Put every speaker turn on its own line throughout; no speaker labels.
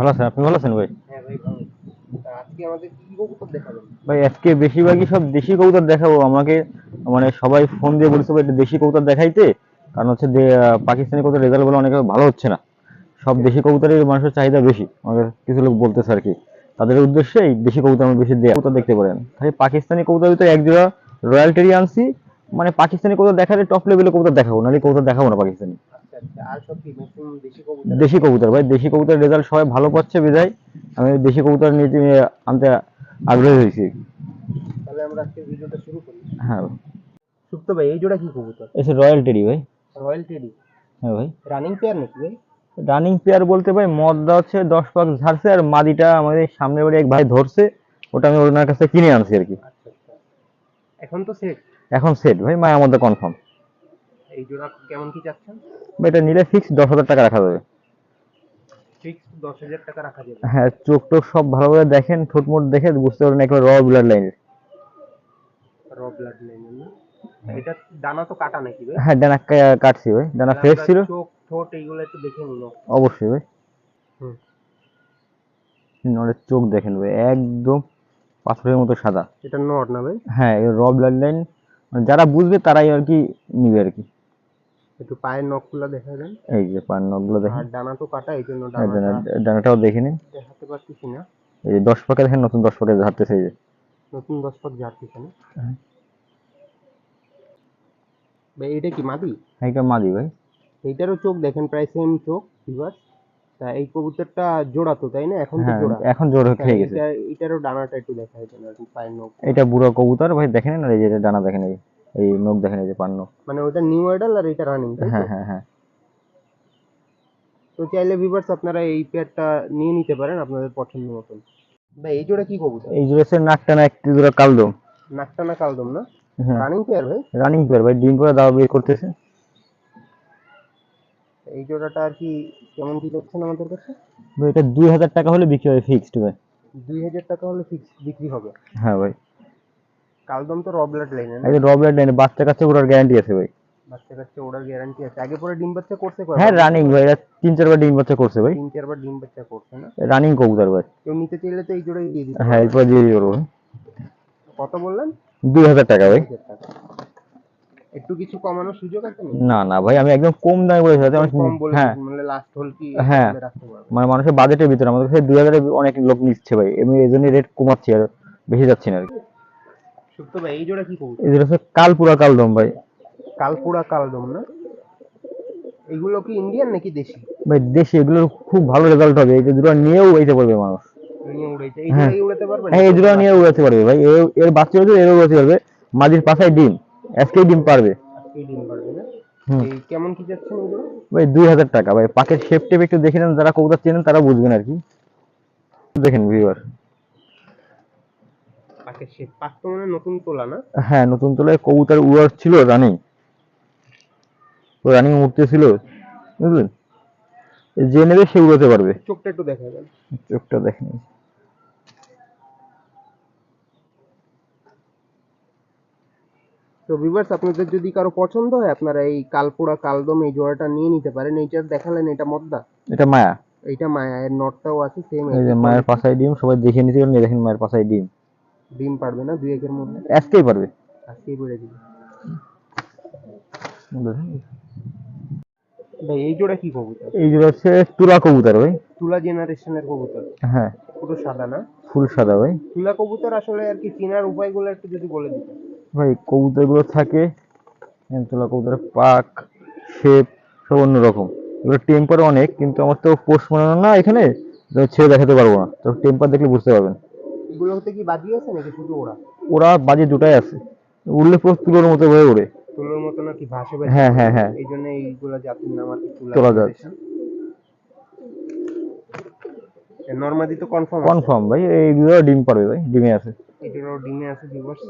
ভালো আছেন? আপনি ভালো আছেন ভাই?
হ্যাঁ ভাই ভালো আজকে আমাদের কি কি কবুতর দেখাবেন?
ভাই আজকে বেশিরভাগই সব দেশি কবুতর দেখাবো। আমাকে মানে সবাই ফোন দিয়ে বলছে ভাই দেশি কবুতর দেখাইতে। কারণ হচ্ছে পাকিস্তানি কবুতর রেজাল্ট বলে অনেক ভালো হচ্ছে না। সব দেশি কবুতরের মানুষের চাহিদা বেশি। আমাদের কিছু লোক বলতেছে আর কি। তাদের উদ্দেশ্যে এই দেশি কবুতর আমি বেশি দেয়া কবুতর দেখতে পারেন। তাই পাকিস্তানি কবুতর ভিতরে এক জোড়া রয়্যাল টেরি আনছি। মানে পাকিস্তানি কবুতর দেখালে টপ লেভেলের কবুতর দেখাবো নাহলে কবুতর দেখাবো না পাকিস্তানি।
আচ্ছা দেশি কবুতর?
ভাই দেশি কবুতর রেজাল্ট সবাই ভালো পাচ্ছে বিধায় আমি দেশি কবুতর নিয়ে আনতে আগ্রহী হয়েছি।
তাহলে আমরা আজকে ভিডিওটা শুরু করি।
হ্যাঁ।
সুপ্ত ভাই এই জোড়া কি কবুতর?
এসে রয়্যাল টেরি ভাই।
রয়্যাল টেডি
হ্যাঁ ভাই।
রানিং পেয়ার নাকি ভাই?
রানিং পেয়ার বলতে ভাই মদটা হচ্ছে দশ পাক ঝাড়ছে আর মাদিটা আমাদের সামনে বাড়ি এক ভাই ধরছে ওটা আমি ওনার কাছে কিনে আনছি আর কি।
আচ্ছা আচ্ছা। এখন তো সেট
এখন সেট ভাই মায়া মধ্যে কনফার্ম
এই জোড়া কেমন কি চাচ্ছেন?
এটা নিলে ফিক্স দশ হাজার টাকা রাখা যাবে।
ফিক্স দশ হাজার টাকা রাখা যাবে।
হ্যাঁ চোখ টোক সব দেখেন ঠোঁট মোট দেখে বুঝতে পারবেন একেবারে র ব্লাড লাইনের
র ব্লাড লাইনের না? এটা দানা তো কাটা নাকি ভাই?
হ্যাঁ ডানা কাটছি ভাই। ডানা ফ্রেশ ছিল।
চোখ ঠোঁট এইগুলো একটু দেখে
অবশ্যই ভাই।
হুম।
চোখ দেখেন ভাই একদম পাথরের মতো সাদা।
এটা নট না ভাই?
হ্যাঁ র ব্লাড লাইন মানে যারা বুঝবে তারাই আর কি নিবে আর কি।
একটু পায়ের নখগুলো দেখা দেন
এই যে পান নখগুলো দেখেন।
আর ডানা তো কাটা এই জন্য
হ্যাঁ, ডানা- ডানাটাও দেখে নিন
দেখাতে পারতেছি না।
এই যে দশ পাকে দেখেন নতুন দশ পাকে ঝাড়তেছে এই যে।
নতুন দশ পাক ঝাড়তেছে না।
হ্যাঁ।
ভাই এটা কি মাদি?
এইটা মাদি ভাই।
এইটারও চোখ দেখেন প্রায় সেম চোখ ভিভার তা এই কবুতরটা জোড়া তো তাই না? এখন তো
হ্যাঁ
জোড়া।
এখন জোর হয়ে গেছে।
এটা এটারও ডানাটা একটু দেখা যায় কি পায়ের নখ।
এটা বুড়ো কবুতর ভাই দেখেন না এই যে এটা ডানা দেখেন এই এই নখ দেখেন এই যে পান নখ।
মানে ওটা নিউ আইডাল আর এটা রানিং
হ্যাঁ হ্যাঁ হ্যাঁ।
তো চাইলে ভিভার্স আপনারা এই পেয়ারটা নিয়ে নিতে পারেন আপনাদের পছন্দ মতন। ভাই এই জোড়া কি কবুতর?
এই জোড়া নাক টানা একটি জোড়া কালদম।
নাকটানা কালদম না?
হ্যাঁ।
রানিং পেয়ার ভাই?
রানিং পেয়ার ভাই ডিম করে দাওয়া বের করতেছে।
এই জোড়াটা আর কি কেমন কি করছেন আমাদের কাছে?
ভাই এটা দুই হাজার টাকা হলে বিক্রি হবে ফিক্সড ভাই।
দুই হাজার টাকা হলে ফিক্স বিক্রি হবে।
হ্যাঁ ভাই।
কালদম তো রবলেট লাইনে না?
এই রবলেট লাইনে বাচ্চা কাচ্চা ওটার গ্যারান্টি আছে ভাই।
বাচ্চা কাচ্চা ওড়ার গ্যারান্টি আছে। আগে পরে ডিম বাচ্চা করতে পারবে
হ্যাঁ রানিং ভাই এটা তিন চারবার ডিম বাচ্চা করছে ভাই।
তিন চারবার ডিম বাচ্চা করছে না?
রানিং কবুতর ভাই।
কেউ নিতে চাইলে তো এই জোড়াই দিয়ে দিতে
হ্যাঁ এরপর দিয়ে দিতে পারব
কত বললেন?
দুই হাজার টাকা ভাই।
একটু কিছু কমানোর সুযোগ আছে?
না না ভাই আমি একদম কম দামে বলেছি আমার-
কম বলে
হ্যাঁ।
মানে লাস্ট হল কি
হ্যাঁ। মানে মানুষের বাজেটের ভিতরে আমাদের কাছে দুই হাজারে অনেক লোক নিচ্ছে ভাই আমি এই জন্য রেট কমাচ্ছি আর বেশি যাচ্ছি না আর কি।
ভাই এই জোড়া কি কবুতর
এই হচ্ছে কালপুরা কালদম ভাই।
কালপুরা কালদম না? এগুলো কি ইন্ডিয়ান নাকি দেশি?
ভাই দেশে এগুলোর খুব ভালো রেজাল্ট হবে। এই দুটো নিয়েও উড়াইতে পারবে মানুষ।
নিয়ে এই। উড়াতে পারবে
হ্যাঁ এই দুটো নিয়ে উড়াতে পারবে ভাই। এর- বাচ্চা হচ্ছে এরও উড়াতে পারবে। মাদির পাশায় ডিম। আজকেই ডিম পারবে।
আজকেই ডিম পারবে না? কেমন কি যাচ্ছেন এগুলো
ভাই দুই হাজার টাকা। ভাই পাকের শেপ টেপ একটু দেখে নেন যারা কবুতর চেনেন তারা বুঝবেন আর কি। দেখেন ভিউয়ার
পাক মানে নতুন তোলা না?
হ্যাঁ নতুন তোলায় কবুতর উড়ার ছিল রানিং। তো রানিং উঠতে ছিল বুঝলেন? যে নেবে সে উড়াতে পারবে।
চোখটা একটু দেখা যান
চোখটা দেখেন।
তো ভিউয়ার্স আপনাদের যদি কারও পছন্দ হয় আপনারা এই কালপুরা কালদম এই জোড়াটা নিয়ে নিতে পারেন। এইটা দেখালেন এটা মদ্দা?
এটা মায়া।
এইটা মায়া এর নটটাও আছে সেম
এই যে মায়ের পাশায় ডিম সবাই দেখে নিতে পারেন দেখেন মায়ের পাশায় ডিম।
ডিম পারবে না দুই একের মধ্যে।
আজকেই পারবে?
আজকেই বেড়ে দিবে ভাই এই জোড়া কি কবুতর?
এই জোড়া হচ্ছে তুলা কবুতর ভাই।
তুলা জেনারেশনের কবুতর।
হ্যাঁ।
পুরো সাদা না?
ফুল সাদা ভাই।
তুলা কবুতর আসলে আর কি চেনার উপায়গুলো একটু যদি বলে দিতেন।
ভাই কবুতরগুলো থাকে তুলা কবুতরের পাক শেপ সব অন্যরকম। এগুলো টেম্পার অনেক কিন্তু আমার তো পোস্ট বানানো না এখানে ছেড়ে দেখাতে পারব না। তো টেম্পার দেখলে বুঝতে পারবেন।
এগুলো হতে কি বাজি আছে নাকি শুধু ওরা?
ওরা বাজে দুটাই আছে। উড়লে পুরো তুলোর মতো হয়ে ওড়ে।
তুলোর মতো নাকি ভাসে
হ্যাঁ হ্যাঁ হ্যাঁ।
এই জন্য এইগুলো জাতির নাম আর কি তুলা। নর্মাদি তো কনফার্ম
কনফার্ম ভাই। এইগুলো ডিম পারবে ভাই। ডিমে আছে।
এটারও ডিমে আছে ভিউয়ার্স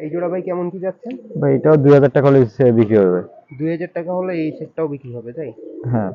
এই জোড়া ভাই কেমন কি যাচ্ছেন
ভাই এটাও দুই হাজার টাকা হলে বিক্রি হবে ভাই।
দুই হাজার টাকা হলে এই সেটটাও বিক্রি হবে তাই?
হ্যাঁ।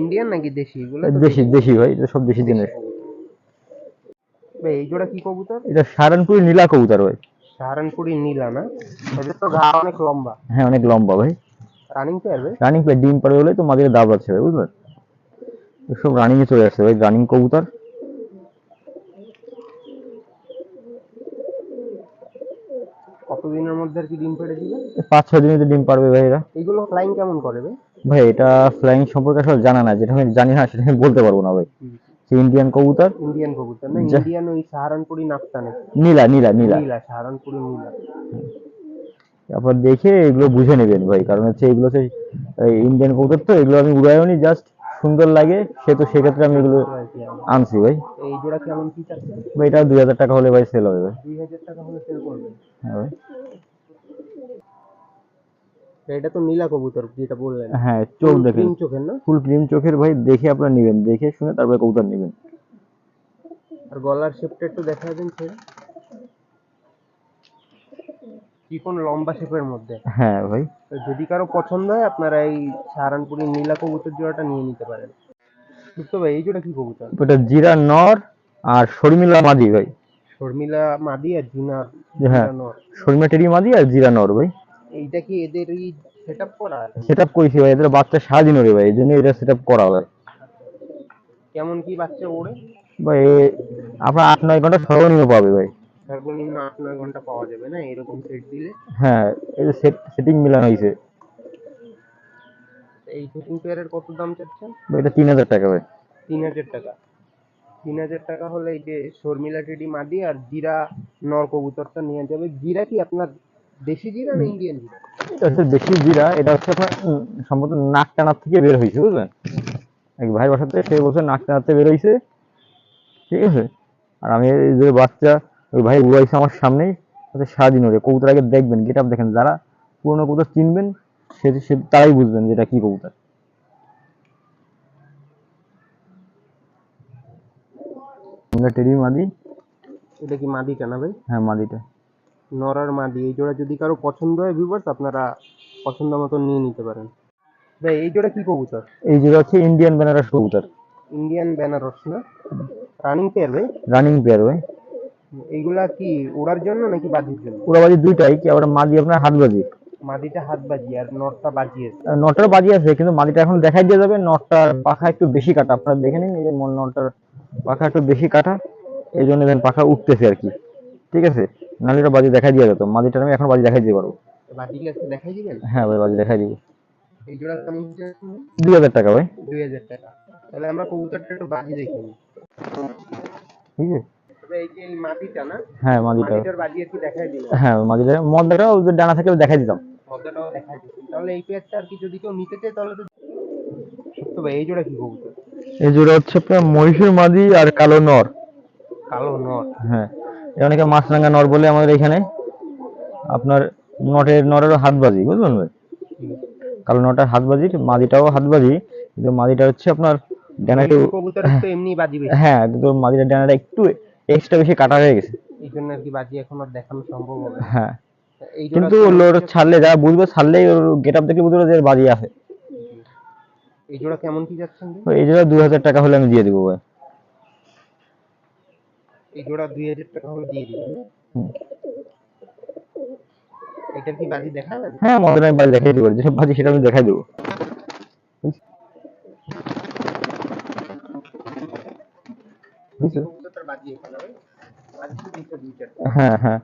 ইন্ডিয়ান নাকি দেশি? এগুলো
দেশি দেশি। ভাই এটা সব দেশি জিনিস।
ভাই এই জোড়া কি কবুতর?
এটা সারানপুরি নীলা কবুতর ভাই।
সাহারানপুরি নীলা না? এটা তো ঘা অনেক লম্বা।
হ্যাঁ অনেক লম্বা ভাই।
রানিং পেয়ার ভাই?
রানিং প্লেয়ার ডিম পারে বলে তো মাদিরে দাব আছে ভাই বুঝলেন? সব রানিং এ চলে আসছে ভাই রানিং কবুতর।
কতদিনের মধ্যে আর কি ডিম পেড়ে দিবে?
পাঁচ ছয় দিনে তো ডিম পারবে ভাই এরা।
এইগুলো ফ্লাইং কেমন করে ভাই?
ভাই এটা ফ্লাইং সম্পর্কে আসলে জানা না যেটা আমি জানি না সেটা আমি বলতে পারব না ভাই। ইন্ডিয়ান কবুতর?
ইন্ডিয়ান কবুতর না ইন্ডিয়ান ওই সাহারানপুরি নাকি
নীলা নীলা নীলা।
নীলা সাহারানপুরি নীলা।
আপনার দেখে এগুলো বুঝে নেবেন ভাই কারণ হচ্ছে এগুলো হচ্ছে ইন্ডিয়ান কবুতর তো এগুলো আমি উড়াইও নি জাস্ট সুন্দর লাগে সে তো সেক্ষেত্রে আমি এগুলো। আনছি ভাই।
এই জোড়া কেমন কি চাচ্ছে
ভাই এটা দুই হাজার টাকা হলে ভাই সেল হবে। ভাই
দুই হাজার টাকা হলে সেল করবে।
হ্যাঁ ভাই।
এটা তো নীলা কবুতর যেটা বললেন।
হ্যাঁ চোখ দেখেন।
চোখের না?
ফুল ক্রিম চোখের ভাই দেখে আপনারা নেবেন। দেখে শুনে তারপরে কবুতর নেবেন।
আর গলার শেপটা একটু দেখা দেন ছেড়ে চিকন লম্বা শেপের মধ্যে।
হ্যাঁ ভাই।
যদি কারও পছন্দ হয় আপনারা এই সাহারানপুরি নীলা কবুতর জোড়াটা নিয়ে নিতে পারেন। সুপ্ত ভাই এই জোড়া কি কবুতর?
ওটা জিরা নর আর শর্মিলা মাদি ভাই।
শর্মিলা মাদি আর জিনার
হ্যাঁ
নর।
শর্মিলা টেরি মাদি আর জিরা নর ভাই।
এইটা কি এদেরই সেট আপ করা?
সেট আপ করেছি ভাই এদের বাচ্চা সারাদিন ওরে ভাই এই জন্য এটা সেট আপ করা হয়
কেমন কি বাচ্চা ওড়ে
ভাই আপনার আট নয় ঘণ্টা সর্বনিম্ন পাবে ভাই।
সর্বনিম্ন আট নয় ঘণ্টা পাওয়া যাবে না এরকম সেট দিলে?
হ্যাঁ এই সেট সেটিং মিলানো হয়েছে।
এই শুটিং পেয়ারের কত দাম চাচ্ছেন?
ভাই এটা তিন হাজার টাকা ভাই।
তিন হাজার টাকা। তিন হাজার টাকা হলে এই যে শর্মিলা টেডি মাদি আর জিরা নর কবুতরটা নিয়ে যাবে। জিরা কি আপনার দেশি জিরা না ইন্ডিয়ান জিরা?
এটা হচ্ছে দেশি জিরা এটা হচ্ছে আপনার সম্ভবত নাক টানার থেকে বের হয়েছে বুঝলেন? এক ভাই বাসাতে সে বলছে নাক টানাতে বের হয়েছে। ঠিক আছে? আর আমি এই যে বাচ্চা ওই ভাই উড়াইছে আমার সামনেই হচ্ছে সারাদিন ওরে কবুতর আগে দেখবেন গেট আপ দেখেন যারা পুরোনো কবুতর চিনবেন সে সে তারাই বুঝবেন যে এটা কি কবুতর। টেরি মাদি।
এটা কি মাদিটা না ভাই?
হ্যাঁ মাদিটা।
নর আর মাদি এই জোড়া যদি কারও পছন্দ হয় ভিউয়ার্স আপনারা পছন্দ মতো নিয়ে নিতে পারেন। ভাই এই জোড়া কি কবুতর?
এই যেটা হচ্ছে ইন্ডিয়ান বেনারস কবুতর।
ইন্ডিয়ান বেনারস না? রানিং পেয়ার ভাই?
রানিং পেয়ার ভাই।
এইগুলা কি ওড়ার জন্য নাকি বাজির জন্য?
উড়াবাজি দুইটাই কি আবার মাদি আপনার হাত বাজি?
মাদিটা হাত বাজি আর নরটা বাজিয়েছে
নটার বাজি আছে কিন্তু মাদিটা এখন দেখাই দিয়ে যাবে নটটার পাখা একটু বেশি কাটা। আপনারা দেখে নিন এই যে মন নটার পাখা একটু বেশি কাটা এই জন্য পাখা উঠতেছে আর কি। ঠিক আছে? নাহলে এটা বাজি দেখাই দিয়ে যেত মাদিটা আমি এখন বাজি দেখাই দিতে পারব।
বাজি দেখাই দিবেন?
হ্যাঁ ভাই বাজি দেখাই দিব।
এই জোড়া কেমন
দুই হাজার টাকা ভাই।
দুই হাজার টাকা। তাহলে আমরা কবুতরটা একটু বাজি দেখে
ঠিক আছে
তবে এই যে এই মাটিটা না
হ্যাঁ মাদিটা। হ্যাঁ মাদিটা ডানা থাকলে দেখাই দিতাম।
দেখাই তাহলে এই পেয়ারটা আর কি যদি কেউ নিতে চায় তাহলে তো সত্য ভাই এই জোড়া কি কবুতর?
এই জোড়া হচ্ছে আপনার মহিষের মাদি আর কালো নর।
কালো নর।
হ্যাঁ। অনেকে মাছরাঙ্গা নর বলে আমাদের এখানে। আপনার নটের নরেরও হাত বাজি বুঝলেন ভাই? কালো নটার হাত বাজি মাদিটাও হাত বাজি কিন্তু মাদিটা হচ্ছে আপনার ডানা একটু
এমনি বাজি
হ্যাঁ কিন্তু মাদিটার ডানাটা একটু এক্সট্রা বেশি কাটা হয়ে গেছে।
এই জন্য আর কি বাজি এখন আর দেখানো সম্ভব হবে
হ্যাঁ। কিন্তু ওর ছাড়লে যারা বুঝবে ছাড়লেই ওর গেট আপ দেখে বুঝবে যে বাজি আছে।
এই জোড়া কেমন কি যাচ্ছেন
এই দুই হাজার টাকা হলে আমি দিয়ে দিব ভাই।
এই জোড়া দুই হাজার টাকা হলে দিয়ে
হুম।
এটার কি বাজি দেখাবেন
হ্যাঁ আমাদের আমি বাজি দেখাই দেবো যেসব বাজি সেটা আমি দেখাই দেবো। হ্যাঁ হ্যাঁ।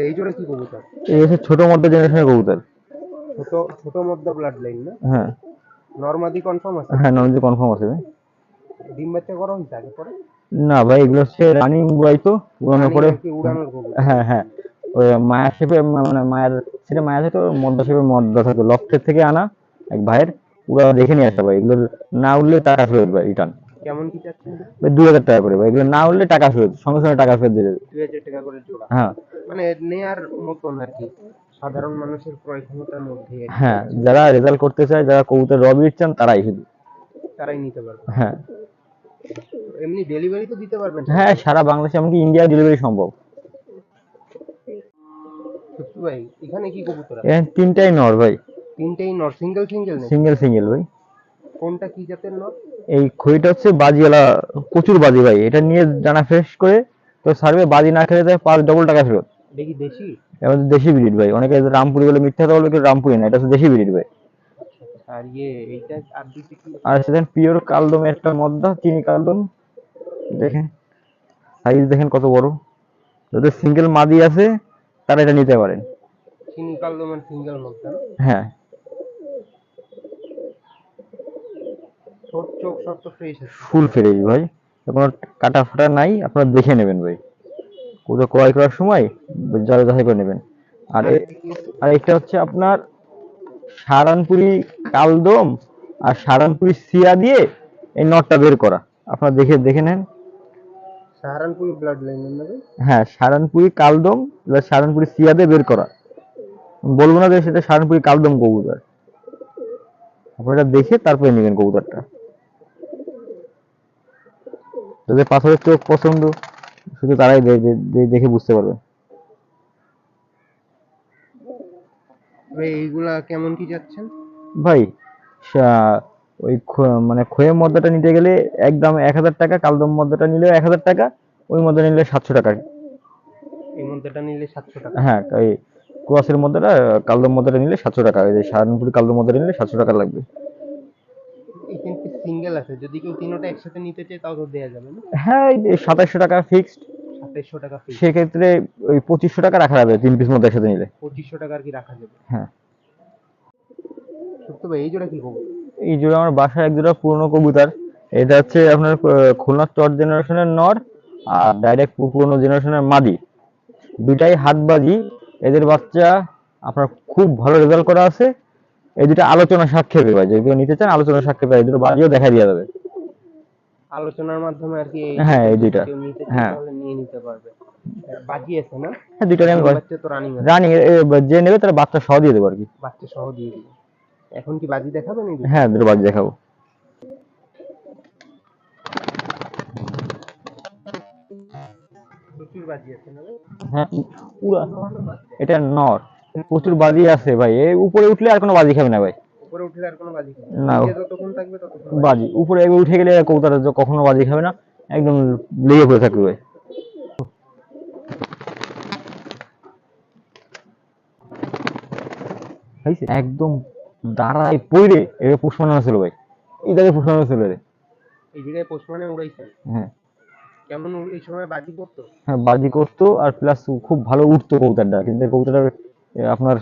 এই জোড়া কি কবুতর?
এই হচ্ছে ছোট মধ্য জেনারেশনের কবুতর।
ছোট ছোট মধ্য ব্লাড লাইন না?
হ্যাঁ।
নর্মাদি কনফার্ম আছে?
হ্যাঁ নলেজ কনফার্ম আছে ভাই।
ডিম বাচ্চা করা হয়েছে আগে পরে?
না ভাই এগুলো হচ্ছে রানিং উড়াই তো উড়ানোর পরে হ্যাঁ হ্যাঁ। ওই মায়ের শেপে মানে মায়ের সেটা মায়ের থাকতো মদ্দা শেপে মদ্দা থাকতো লফটের থেকে আনা এক ভাইয়ের পুরো দেখে নিয়ে আসা ভাই। এগুলো না উঠলে টাকা ফেরত ভাই রিটার্ন
কেমন কি চাচ্ছেন?
ভাই দুই হাজার টাকা করে ভাই এগুলো না উঠলে টাকা ফেরত সঙ্গে সঙ্গে টাকা ফেরত দিয়ে দেবে।
দুই হাজার টাকা করে জোড়া।
হ্যাঁ।
মানে নেয়ার মতন আর কি সাধারণ মানুষের ক্রয় ক্ষমতার মধ্যে
হ্যাঁ যারা রেজাল্ট করতে চায় যারা কবুতর রবিট চান তারাই শুধু।
তারাই নিতে পারবে।
হ্যাঁ।
এমনি ডেলিভারি তো দিতে পারবেন।
হ্যাঁ সারা বাংলাদেশে এমনকি ইন্ডিয়া ডেলিভারি সম্ভব।
ভাই এখানে কি কবুতর আছে?
তিনটাই নর ভাই।
তিনটেই নর সিঙ্গেল সিঙ্গেল
সিঙ্গেল সিঙ্গেল ভাই।
কোনটা কি জাতের নর?
এই খড়িটা হচ্ছে বাজিওয়ালা প্রচুর বাজি ভাই। এটা নিয়ে জানা ফ্রেশ করে তো সার্ভে বাজি না খেলে দেয় পাঁচ ডবল টাকা ফেরত।
দেখি দেশি?
এবার দেশি ব্রিড ভাই। অনেকে রামপুরি বলে মিথ্যা কথা বলে রামপুরি না এটা হচ্ছে দেশি ব্রিড ভাই।
আর ইয়ে এইটা আর দুইটা কি?
আর সেখানে পিওর কালদম একটা মদ্দা চিনি কালদম। দেখেন সাইজ দেখেন কত বড়। যদি সিঙ্গেল মাদি আছে তারা এটা নিতে পারেন।
চিনি কালদমের সিঙ্গেল না?
হ্যাঁ।
ঠোঁট চোখ সব তো ফ্রেশ আছে।
ফুল ফ্রেশ ভাই। কোনো কাটা ফাটা নাই আপনারা দেখে নেবেন ভাই। কোথাও ক্রয় করার সময় যারা যাচাই করে নেবেন। আর আর একটা হচ্ছে আপনার সারানপুরি কালদম আর সারানপুরি সিয়া দিয়ে এই নটটা বের করা। আপনারা দেখে দেখে নেন।
সাহারানপুরি ব্লাড লাইনের নেবে
হ্যাঁ সারানপুরি কালদম প্লাস সারানপুরি সিয়া দিয়ে বের করা। বলব না যে সেটা সারানপুরি কালদম কবুতর। আপনারা দেখে তারপরে নেবেন কবুতরটা। যাদের পাথরের চোখ পছন্দ শুধু তারাই দেখে বুঝতে পারবে
এইগুলা কেমন কি যাচ্ছেন?
ভাই ওই মানে খোয়ের মদ্দাটা নিতে গেলে একদম এক হাজার টাকা কালদম মদ্দাটা নিলেও এক হাজার টাকা ওই মদ্দা নিলে সাতশো টাকা।
এই মধ্যেটা নিলে সাতশো টাকা?
হ্যাঁ এই ক্রসের মদ্দাটা কালদম মদ্দাটা নিলে সাতশো টাকা এই যে সারানপুরি কালদম মদ্দাটা নিলে সাতশো টাকা লাগবে।
সিঙ্গেল আছে? যদি কেউ তিনোটা একসাথে নিতে চায় তাও তো দেওয়া যাবে না।
হ্যাঁ সাতাশশো টাকা ফিক্সড
টাকা
সেক্ষেত্রে ওই পঁচিশশো টাকা রাখা যাবে তিন পিস একসাথে নিলে।
পঁচিশশো টাকা আর কি রাখা যাবে।
হ্যাঁ।
সত্য ভাই এই জোড়া কি করব
এই জোড়া আমার বাসায় এক জোড়া পুরনো কবুতর। এটা হচ্ছে আপনার খুলনা টট জেনারেশনের নর আর ডাইরেক্ট পুরনো জেনারেশনের মাদি। দুইটাই হাতবাজি। এদের বাচ্চা আপনার খুব ভালো রেজাল্ট করা আছে। এই দুটা আলোচনা সাক্ষেপে ভাই। যদি নিতে চান আলোচনা সাক্ষেপে এই দুটো বাজিও দেখা দেওয়া যাবে।
আলোচনার মাধ্যমে আর কি
হ্যাঁ, এই দুইটা। হ্যাঁ।
নিয়ে নিতে পারবে। বাজি আছে না?
হ্যাঁ দুইটারই আমি
বাচ্চা তো রানিং
রানিং যে নেবে তারা বাচ্চা সহ দিয়ে দেবো আর কি।
বাচ্চা সহ দিয়ে দিবে। এখন কি বাজি দেখাবেন এই
হ্যাঁ দুটো বাজি দেখাবো? হ্যাঁ এটা নর। প্রচুর বাজি আছে ভাই। এই উপরে উঠলে আর কোনো বাজি খাবে না ভাই।
উপরে উঠলে আর কোনো বাজি খাবে
না।
যতক্ষণ থাকবে ততক্ষণ
বাজি উপরে একবার উঠে গেলে কবুতর কখনো বাজি খাবে না একদম লেগে পড়ে থাকবে ভাই। হয়েছে? একদম দাঁড়ায় পইরে এবার পুষ্প নামা ছিল ভাই। এই জায়গায় পুষ্প নামা ছিল রে।
এই জায়গায় পোস্ট মানে উড়াইছে।
হ্যাঁ।
কেমন এই সময় বাজি করতো?
হ্যাঁ বাজি করতো আর প্লাস খুব ভালো উঠতো কবুতরটা কিন্তু এ, আপনার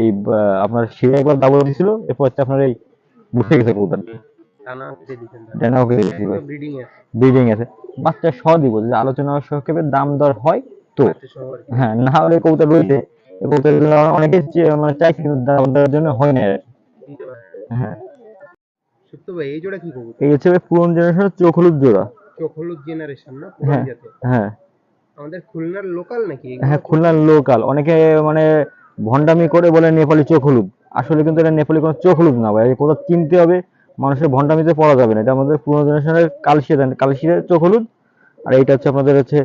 এই আপনার শিরে একবার দাবল দিছিল এরপর হচ্ছে আপনার এই উঠে গেছে ভাই
ব্রিডিং আছে।
বাচ্চা দিব আলোচনা দাম দর হয় তো। হ্যাঁ না হলে কবুতর রয়েছে। এই কবুতরগুলো অনেকে মানে চাইছে কিন্তু দাম দরের জন্য হয় না। হ্যাঁ।
সত্য ভাই এই জোড়া কি করব
এই হচ্ছে পুরন জেনারেশনের চোখ হলুদ জোড়া।
চোখ হলুদ জেনারেশন না
হ্যাঁ
জাতের?
হ্যাঁ।
আমাদের খুলনার লোকাল নাকি?
হ্যাঁ খুলনার লোকাল অনেকে মানে ভন্ডামি করে বলে নেপালি চোখ হলুদ। আসলে কিন্তু এটা নেপালি কোনো চোখ হলুদ না ভাই কোথাও চিনতে হবে মানুষের ভন্ডামিতে পড়া যাবে না। এটা আমাদের পুরনো জেনারেশনের কালশিয়া কালশিয়া চোখ হলুদ। আর এইটা হচ্ছে আপনাদের হচ্ছে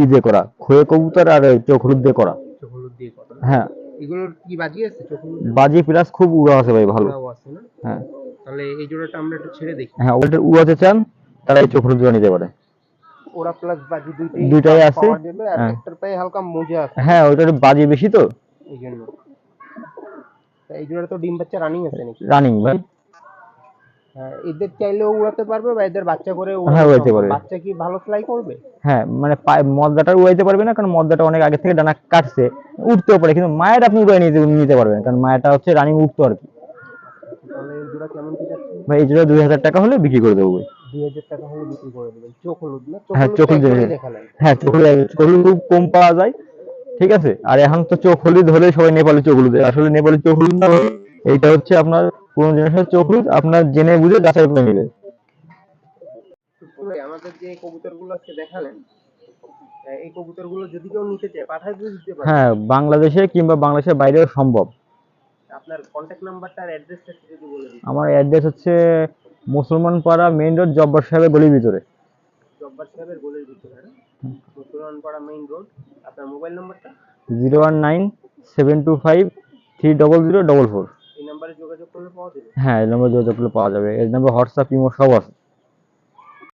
ই দিয়ে করা খয়ে কবুতর আর চোখ হলুদ দিয়ে করা। হ্যাঁ।
এগুলোর কি বাজি আছে? চোখ হলুদ
বাজি প্লাস খুব উড়া আছে ভাই ভালো।
আছে না?
হ্যাঁ।
তাহলে এই জোড়াটা আমরা একটু ছেড়ে দেখি।
হ্যাঁ ওটা উড়াতে চান তারা এই চোখ হলুদ জোড়া নিতে পারে।
ওরা প্লাস বাজি দুইটাই
দুইটাই আছে।
আর
হ্যাঁ।
একটার পায়ে হালকা মোজা আছে।
হ্যাঁ ওইটার বাজি বেশি তো।
এই জন্য এই জোড়া তো ডিম বাচ্চা রানিং আছে নাকি?
রানিং ভাই।
হ্যাঁ, এদের চাইলেও উড়াতে পারবে বা এদের বাচ্চা করে
হ্যাঁ, উড়াতে পারবে।
বাচ্চা কি ভালো ফ্লাই করবে?
হ্যাঁ মানে মদ্দাটা উড়াইতে পারবে না কারণ মদ্দাটা অনেক আগে থেকে ডানা কাটছে। উঠতেও পারে কিন্তু মায়ের আপনি উড়াই নিতে নিতে পারবেন কারণ মায়েরটা হচ্ছে রানিং উঠতো আর কি।
তাহলে এই জোড়া কেমন কি যাচ্ছে?
ভাই এই জোড়া দুই হাজার টাকা হলে বিক্রি করে দেবো ভাই।
দুই হাজার টাকা হলে বিক্রি করে দেবেন। চোখ হলুদ না? চোখ
হ্যাঁ,
হলুদ
চোখ হলুদ
একবারে
দেখে-
দেখালেন
হ্যাঁ চোখ হলুদ খুব কম পাওয়া যায়। ঠিক আছে? আর এখন তো চোখ হলুদ হলে সবাই নেপালি চোখ হলুদ। আসলে নেপালি চোখ হলুদ না এইটা হচ্ছে আপনার পুরনো জেনারেশনের চোখ হলুদ আপনার জেনে বুঝে যাচাই করে নেবে
আমাদের যে কবুতরগুলো আজকে দেখালেন? আহ, এই কবুতরগুলো যদি কেউ নিতে চায় পাঠায় দিতে পারে।
হ্যাঁ বাংলাদেশে কিংবা বাংলাদেশের বাইরেও সম্ভব।
আপনার কন্ট্যাক্ট নাম্বারটা আর অ্যাড্রেসটা যদি বলে দিন।
আমার অ্যাড্রেস হচ্ছে মুসলমান পাড়া মেইন রোড জব্বার সাহেবের গলির ভিতরে।
জব্বার সাহেবের গোলের ভিতরে মুসলমান পাড়া মেইন রোড আপনার মোবাইল নাম্বারটা?
Zero one nine seven two five three double zero double four.
এই নাম্বারে যোগাযোগ করলে পাওয়া যাবে?
হ্যাঁ এই নম্বর যোগাযোগ করলে পাওয়া যাবে। এই নম্বর হোয়াটসঅ্যাপ ইমো সব আছে।